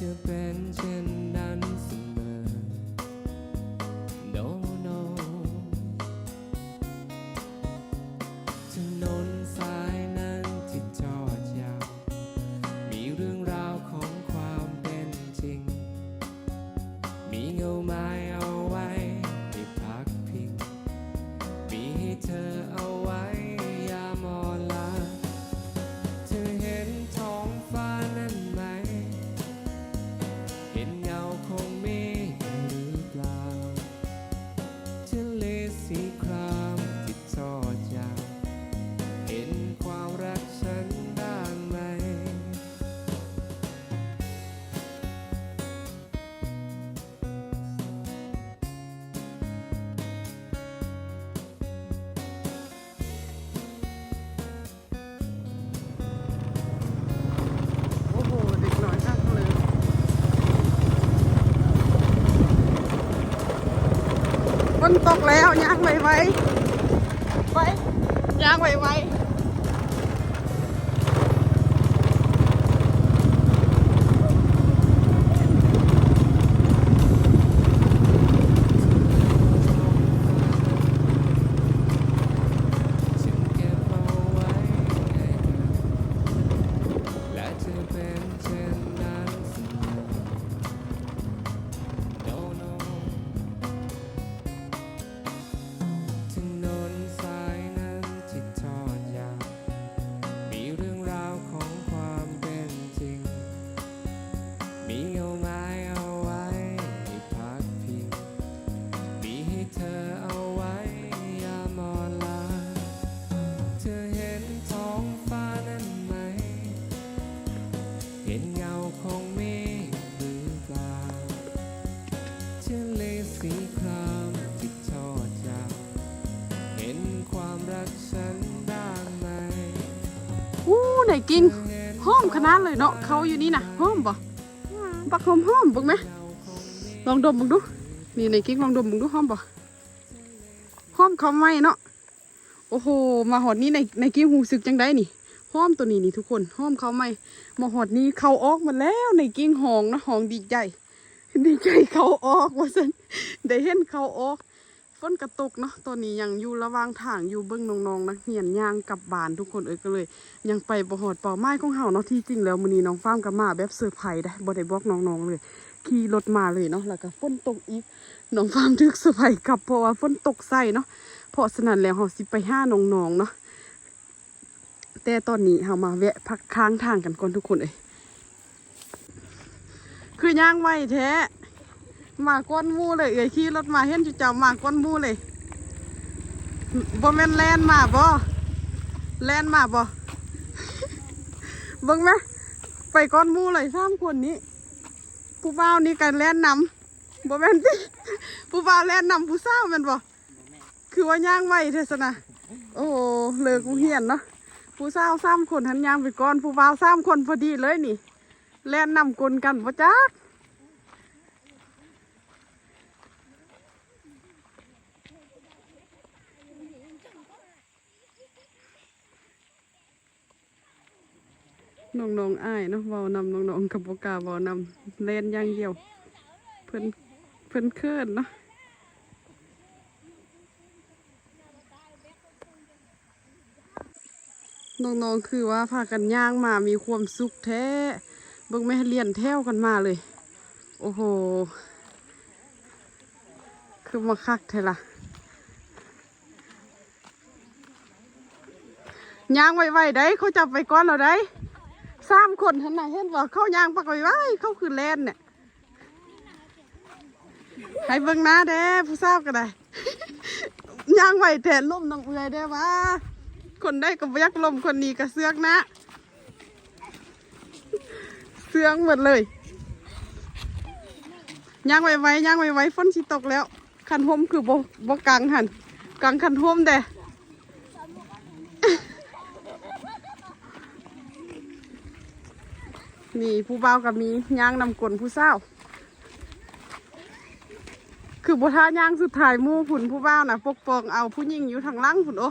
จะเป็นเช่น นตกแล้วย่างไวไวๆไปย่างไวไว กินห้อมขนาดเลยเนาะเขาอยู่นี่นะห้อมบ่บักหอมห้อมบึงไหมลองดมบึงดูนี่ไหนกินลองดมบึงดูห้อมบ่ห้อมเขาไหมเนาะโอ้โหมาหอดนี้ในในกิ้งหูสึกจังได้นี่ห้อมตัวนี้นี่ทุกคนห้อมเขาไหมมาหอดนี้เขาออกมาแล้วในกิ้งหองนะหองดีใจดีใจเขาออกว่าสันได้เห็นเขาออก ฝนกระตกเนาะตอนนี้ยังอยู่ระหว่างทางอยู่เบิ้องน้องๆนักเรียนย่างกลับบ้านทุกคนเอ้ยก็เลย ยังไปบ่หอดเป่าไม้ของเฮาเนาะที่จริงแล้วมื้อนี้น้องฟ้ามกับมาแบบเซอร์ไพรส์ได้บ่ได้บอกน้องๆเลยขี่รถมาเลยเนาะแล้วก็ฝนตกอีกน้องฟ้ามถึกเซอร์ไพรส์กลับเพราะว่าฝนตกใส่เนาะเพราะฉะนั้นแล้วเฮาสิไปหาน้องๆเนาะแต่ตอนนี้เฮามาแวะพักค้างทางกันก่อนทุกคนเอ้ยคือย่างไวแท้ มาก้อนมูเลยเอ้ยขี่รถมาเห็นจุเจ้ามาก้อนมูเลยบ่แม่นแลนมาบ่แลนมาบ่เบิ่งไหมไปก้อนมูเลยสามคนนี้ ผู้บ่าวนี่กันแลนนำบ่แม่นติผู้บ่าวแลนนำผู้สาวแม่นบ่คือว่าย่างไวเทศนะโอ้โหเลิกกูเหียนเนาะผู้สาวสามคนหันย่างไปก่อนผู้บ่าวสามคนพอดีเลยนี่แลนนำกลกันบ่จัก น้องๆอ้ายเนาะเว้านำน้องๆกับโอกาเว้านำเล่นอย่างเดียว เพิ่นเพิ่นเคินเนาะน้องๆคือว่าพากันย่างมามีความสุขแท้เบิ่งแม่เลียนแถวกันมาเลย โอ้โห คือมาคักแท้ล่ะย่างไวๆได้เขาจับไปก่อนเราได้ สามคนท่านน่ะเห็นว่าเขายางปักไว้ไว้เขาคือแลนเนี่ยให้เบิ่งหน้าเด้ผู้ทราบก็ได้ยางไหวแทนล่มน้องเอือยได้ว่า คนได้ก็บ่อยักลมคนนี้ก็เสือกนะ เสืองหมดเลยยางไว้ไว้ยางไว้ไว้ฝนสิตกแล้ว คันห่มคือบบ่กังหันกังคันห่มเด้ นี่ผู้เบ่ากับมีย่างนำกลนผู้เศร้า คือบัท่าย่างสุดท้ายมู่ผุนผู้เบ่าวนะปกปองเอาผู้หญิงอยู่ทางล่างผุนโ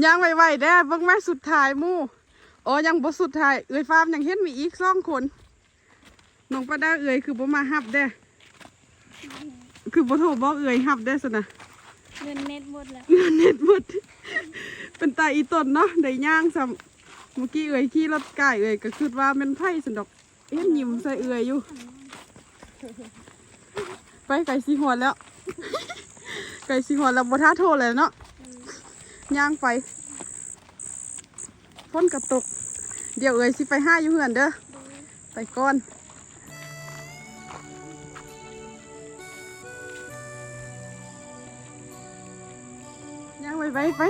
อย่างไวๆแด้เบิ่งแม่สุดท้ายมู่อ๋อยังบ่สุดท้ายเอ่ยฟาร์มยังเห็นมีอีกสองคนน้องป้าดาเอ่ยคือบ่มาฮับแด้ คือบ่โทรบอกเอ่ยฮับแด้สนะ เงินเน็ตหมดแล้วเงินเน็ตหมด เป็นตาอีตนเนาะได้ย่างซ้ำเมื่อกี้เอ่ยขี่รถไก่เอ่ยก็คิดว่าเป็นไผ่สันดอกเอ็นยิ้มใส่เอ่ยอยู่ ไปไก่สีหวนแล้ว ไก่สีหวนแล้วบ่ท่าโทเลยเนาะย่างไปฝนกระตก เดี๋ยวเอ่ยสิไปห้าอยู่เหือนเด้อไปก่อน ไปไปไป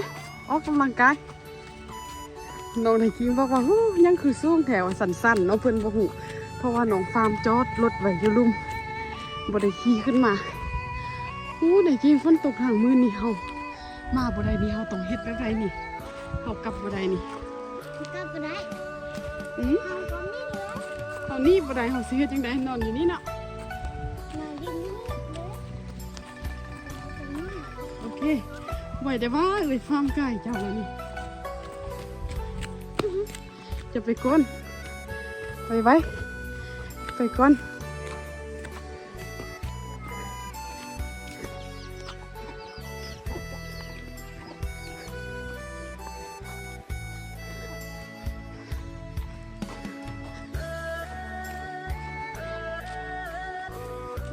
ออกกำลังกายน้องในกิมบอกว่าฮู้ยังคือสูงแถวสั้นๆเนาะเพิ่นบ่ฮู้เพราะว่าน้องฟาร์มจอดรถไว้อยู่ลุ่มบ่ได้ขี่ขึ้นมาอู้ในกิมฝนตกทางมื้อนี่เฮามาบ่ได้นี่เฮาต้องเฮ็ดแบบไรนี่เฮากลับบ่ได้นี่ก็ไปได้อืมเอาก็ไม่เหลือเฮานี่บ่ได้เฮาสิเฮ็ดจังไดนอนอยู่นี่เนาะมาดินนี่เลยโอเค ไว้ได้ว่าเอ้ยฟาร์มไก่เจ้าแล้วนี่จะไปก้นไปไว้ไปก้น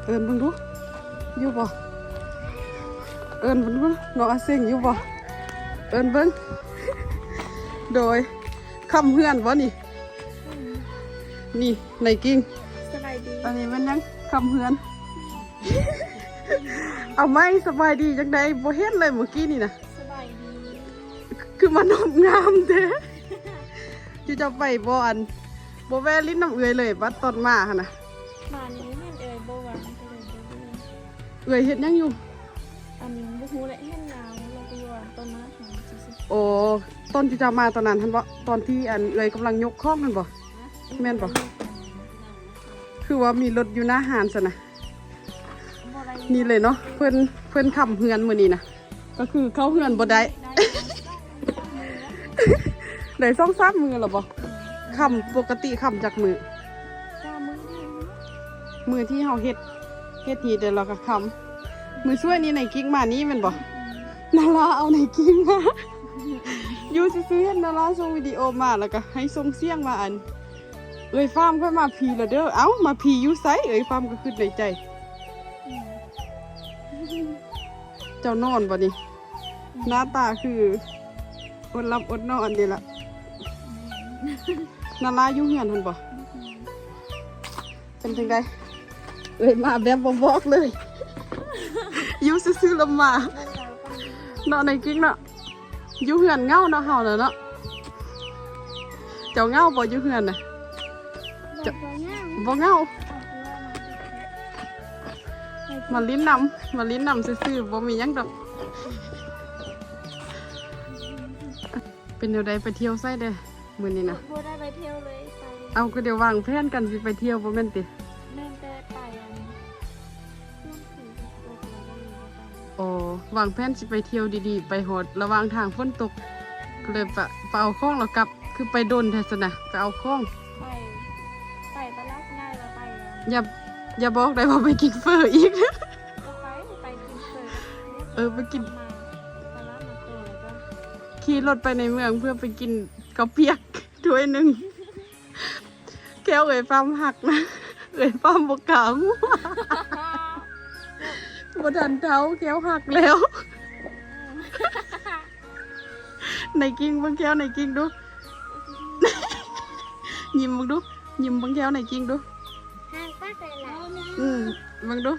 เอินเบิ่งดูอยู่บ่ อิญเบิ่งดูน้องอาเซงอยู่บ่เอิญเบิ่งโดยคำเฮือนบ่นี่ นี่ในกิ้งสบายดีตอนนี้มันยังคำเฮือน เอาไหมสบายดีจังใดบ่เห็นเลยเมื่อกี้นี่นะสบายดีคือมันนบงามเด้ที่จะไปบ่อันบ่แวะลิ้นน้ำเอื่อยเลยบัดตอนมาหั่นน่ะบ้านนี้แม่นเอ่ยโบหวันก็เลยโบเอ่ยเอื่อยเฮ็ดหยังอยู่ อันนี้บุฮูและแห้งน้ำเราไปอยู่อันต้นน้ำของสิสิโอ้ต้นที่จะมาตอนนั้นท่านบ่ตอนที่อันเอื่อยกำลังยกข้องนั่นบ่แม่นบ่คือว่ามีรถอยู่หน้าหานซะนะบ่ได้นี่เลยเนาะเพิ่นเพิ่นคำเฮือนมื้อนี้นะก็คือเข้าเฮือนบ่ได้ได้ได้ซ่องซับมือหรอบ่คำปกติคำจากมือจ้ามือดีมือที่เฮาเฮ็ดเฮ็ดทีเดี๋ยวเราก็คำ มือช่วยนี่ในกิ๊กมานี่แม่นบ่นาราเอาในกิ๊กมาอยู่ซื่อๆเห็นนาราส่งวิดีโอมาแล้วก็ให้ส่งเสียงมาอัน เอ้ยฟาร์มค่อยมาพีละเด้อเอ้ามาพีอยู่ไสเอ้ยฟาร์มก็ขึ้นในใจ เจ้านอนบ่นี่หน้าตาคืออดหลับอดนอนนี่ละนาราอยู่เฮือนหั่นบ่เป็นจังไดเอ้ยมาแบบบ่บอกเลยอ ยู่ซื่อๆแล้วมาเนาะในกิ๊กเนาะอยู่เฮือนเงาเนาะเฮาน่ะเนาะเจ้าเงาบ่อยู่เฮือนน่ะจะบ่ง่ายบ่เงามาลิ้นนำมาลิ้นนำซื่อๆบ่มีหยังดอกเป็นแนวใดไปเที่ยวไสเด้อมื้อนี้นะบ่ได้ไปเที่ยวเลยไปเอาก็เดี๋ยววางแผนกันสิไปเที่ยวบ่แม่นติ โอ้วางแผนสิไปเที่ยวดีๆ ไปโหดระหว่างทางฝนตกก็เลยปะไปเอาข้องแล้วกลับ คือไปโดนแท้ซะนะไปเอาข้อง ไปไปตลาดง่ายแล้วไปอันอย่าอย่าบอกได้ว่าไปกินเฟออีก ก็ไปไปกินเฟอเออไปกิน มาตลาดมาโตแล้วก็ขี่รถไปในเมืองเพื่อไปกินข้าวเปียก ถ้วยหนึ่งแก้วเอ่ยฟาร์มหักนะเอ่ยฟาร์มบกกลาง บทันเท้าแก้วหักแล้ว ในกิ้งบังแก้วในกิ้งดู ยิ้มบังดู ยิ้มบังแก้วในกิ้งดูห้างป้าใส่หลายนะอืมบังดู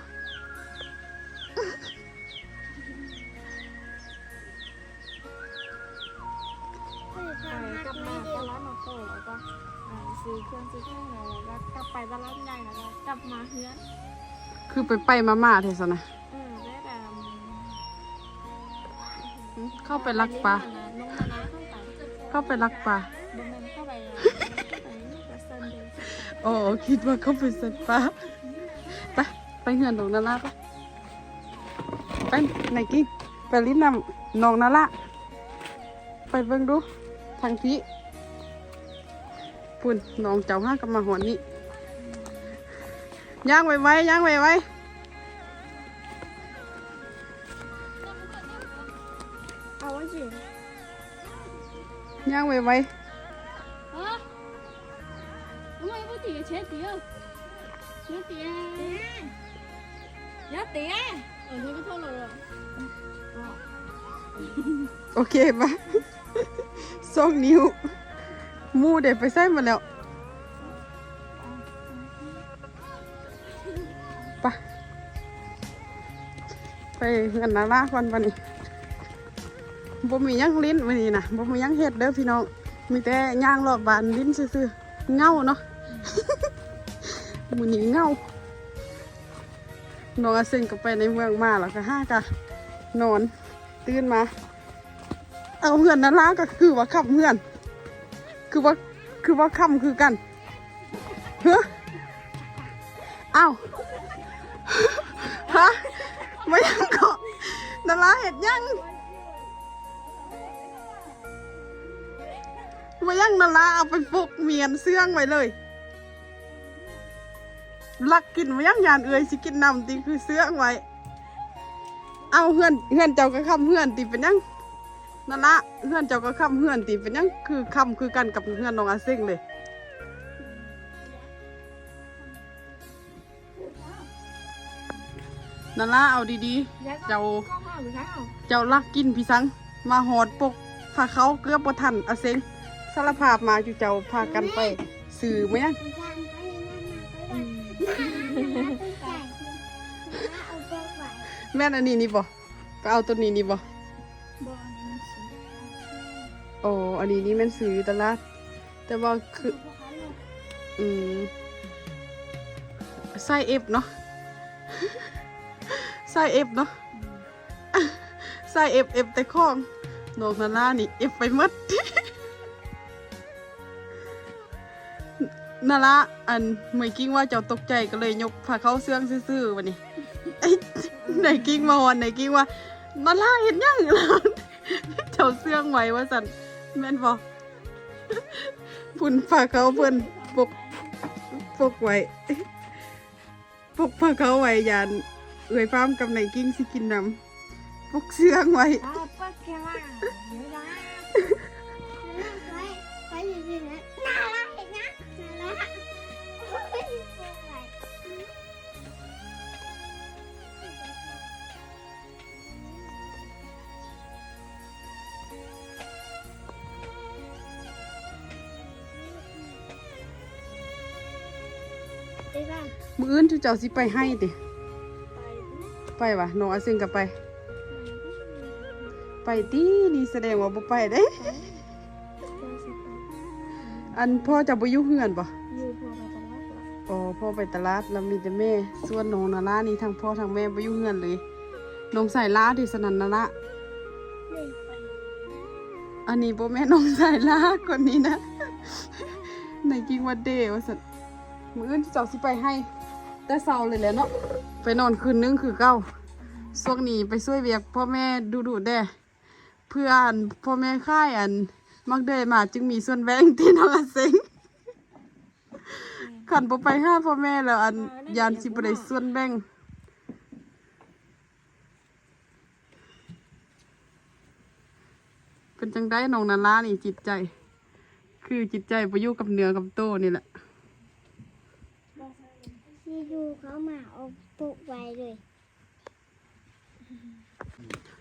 ไปกลับมาตลาดมาโตแล้วก็อ่าซื้อเครื่องซื้อแป้งแล้วก็กลับไปตลาดใหญ่แล้วก็กลับมาเฮือนคือไปไปมามาเทศนะ เข้าไปลักปลาน้องมานะเข้าไปเข้าไปลักปลาบุ้มแมนเข้าไปอะไปนี่ก็เซนเดย์โอ้คิดว่าเข้าไปเสร็จปลาไปไปเหือนน้องนาราไปไปไหนกิ้งไปลิ้นนำน้องนาราไปเบิ่งดูทางพี่ปุ่นน้องเจ้าห้ากับมาหอนนี่ย่างไว้ไว้ย่างไว้ไว้ ย่างไวไว我也เ点钱点，钱点，要点，我这个透露了。โอเคปะส่งนิ้ว มูเด็ดไปใส่หมาแล้วปะไปกันนาลาควันวันนี้ บ่มียังลิ้นวันนี้นะบ่มียังเฮ็ดเด้อพี่น้อง มีแต่ย่างรอบบานลิ้นซื่อๆเงาเนาะมื้อนี้เงาน้องอาเซนก็ไปในเมืองมาแล้วก็ห้ากะนอน ตื่นมา เอาเฮือนนาลาก็คือว่าขับเฮือน คือว่าคือว่าคำคือกันเฮ้ออ้าวฮะไม่ยังเกาะนาราเห็ดยัง ไม่ยังนาราเอาไปปุกเมียนเสื่องไว้เลยลักกินไม่ยังยานเอ่ยสิกินนำตีคือเสื่องไว้ เอาเฮือนเฮือนเจ้าก็คำเฮือนตีเป็นยังนั่นละเพื่อนเจ้าก็คำเพื่อนตีเป็นยังคือคำคือกันกับเพื่อนน้องอาเซิงเลยนั่นละเอาดีๆ เจ้าเข้าห้องหรือเปล่าเจ้าลักกินพี่สัง มาหอดปกพาเขาเกลือบบ่ทันอาเซิง สารภาพมาจุเจ้าพากันไปสื่อไหมยังแม่นอันนี้นี่บ่ไปเอาตัวนี้นี่บ่บอลนี่สิโอ้อันนี้นี่แม่นสื่ออยู่ตลาด แต่ว่าคือ อืมไส้เอฟเนาะไส้เอฟเนาะไส้เอฟเอฟแต่ข้องนอกนาลานี่เอฟไปหมด นาละอันเมื่อกิ้งว่าเจ้าตกใจก็เลยยกพาเขาเสื่องซื่อๆวันนี้ไอ้ไหนกิ้งมาวันไหนกิ้งว่านาละเห็นยังล่ะเจ้าเสื่องไว้ว่าสันแม่นบอกพุ่นพาเขาเพื่อนปกปกไว้ปกพาเขาไว้ยานเอ่ยฟามกับไหนกิ้งสิกินน้ำปกเสื่องไว้ปกแค่ว่าเดี๋ยว บ้างมืออื่นทุเจ้าสิไปให้ติไปไปวะน้องอาเซงกับไป ไปตีนี่แสดงว่าบ่ไปเด้ อันพ่อจะบ่อยู่เฮือนบ่อยู่พวกเราจะรักเราอ๋อพ่อไปตลาดแล้วมีแต่แม่ส่วนน้องนารานี่ทั้งพ่อทั้งแม่บ่อยู่เฮือนเลยน้องใส่ลาที่สนันนาระเลยไปอันนี้บ่แม่น้องใส่ลาคนนี้นะ ในกิ้งว่าเดว่าซั่น มื้ออื่นเจ้าสิไปให้ แต่เช้าเลยแหละเนาะไปนอนคืนนึงคือเก่าช่วงนี้ไปช่วยเวียกพ่อแม่ดูดูแด่เพื่ออันพ่อแม่ค่ายอัน มักเดยมาจึงมีส่วนแบ่งที่น้องอาเซ็งขันบ่ไปห้าพ่อแม่แล้วอันยานสิบ่ได้ส่วนแบ่งเป็นจังได้น้องนารานี่จิตใจ คือจิตใจไปอยู่กับเนื้อกับโตนี่แหละ ที่ดูเขามาเอาปุกไว้เลย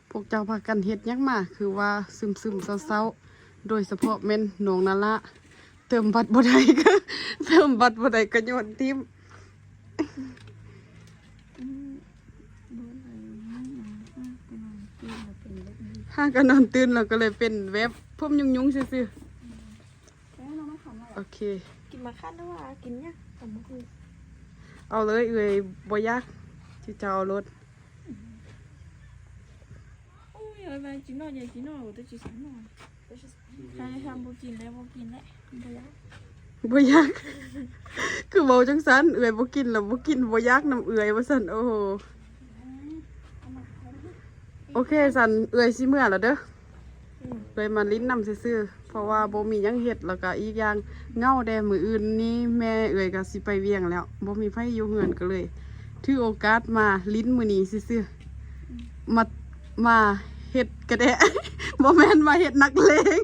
พวกเจ้าพากันเฮ็ดหยังมา คือว่าซึมซึมๆเศร้าๆ โดยเฉพาะแม่นน้องนาละ เติมบัตรบ่ได้ก็ เติมบัตรบ่ได้ก็โยนทิมห้าก็นอนตื่นแล้วก็เลยเป็นเว็บพุ่มยุ่งๆซื่อๆโอเค กินมาคัดแล้วว่ากินเนี่ยผมคือ เอาเลยเอ่ยบ่ยากที่จะเอารถโอ้ยอะไรกินหน่อยอย่ากินหน่อยแต่จีสันหน่อยใครทำบุกินแล้วบุกินแล้วบุยาบ่ยาก คือเว้าจังซั่นเอ่ยบ่กินแล้วบ่กินบ่ยากน้ำเอ่ยว่าซั่นโอ้โหโอเคสันเอ่ยสิเมื่อแล้วเด้อเอ่ยมาลิ้นนำซื่อๆเพ ราะว่าบ่มียังเฮ็ดแล้วก็อีกอย่างเงาแดงมืออื่นนี้แม่เอ่ยก็สิไปเวียงแล้วบ่มีไผอยู่เฮือนก็เลยถือโอกาสมาลิ้นมือนี้ซื่อๆมามาเฮ็ดกระแดะบ่แม่นมาเฮ็ดนักเลง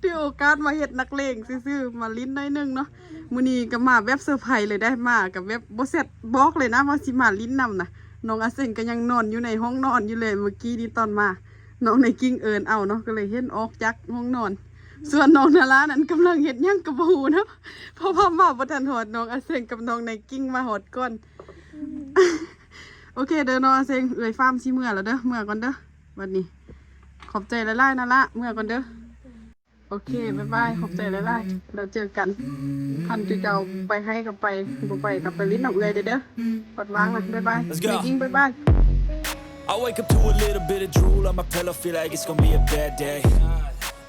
ถือโอกาสมาเฮ็ดนักเลงซื่อๆมาลิ้นหน้อยหนึงเนาะมือนี้ก็มาแบบเซอร์ไพรส์เลยได้มากับแบบบ่เสร็จบอกเลยนะว่าสิมาลิ้นนำนะน้องอาเซนก็ยังนอนอยู่ในห้องนอนอยู่เลยเมื่อกี้นี้ตอนมาน้องในกิ้งเอินเอาเนาะก็เลยเห็นออกจากห้องนอน ส่วนน้องนารานั้นกำลังเฮ็ดหยังกับบ่ฮู้เนาะเพราะว่ามาบ่ทันหอดน้องอาเซนกับน้องในกิ้งมาหอดก่อน โอเคเด้อเนาะเซงเอ่ยฟาร์มสิเมื่อแล้วเด้อเมื่อก่อนเด้อวันนี้ ขอบใจหลายๆนะละเมื่อก่อนเด้อโอเคบ๊ายบายขอบใจหลายๆเราเจอกันพันจุเจ้าไปให้กับไปบ่ไปกับไปลิ้นน้ำเอ่ยเด้อเด้อปดวางนะบ๊ายบาย Let's go เมกิ้งบ๊ายบาย I wake up to a little bit of drool on my pillow, feel like it's gonna be a bad day.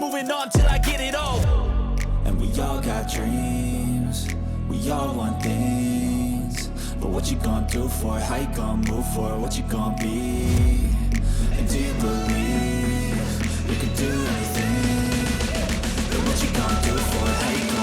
Moving on till I get it all. And we all got dreams, we all want things. But what you gonna do for it? How you gonna move for it? What you gonna be? And do you believe you can do anything? But what you gonna do for it? How you gonna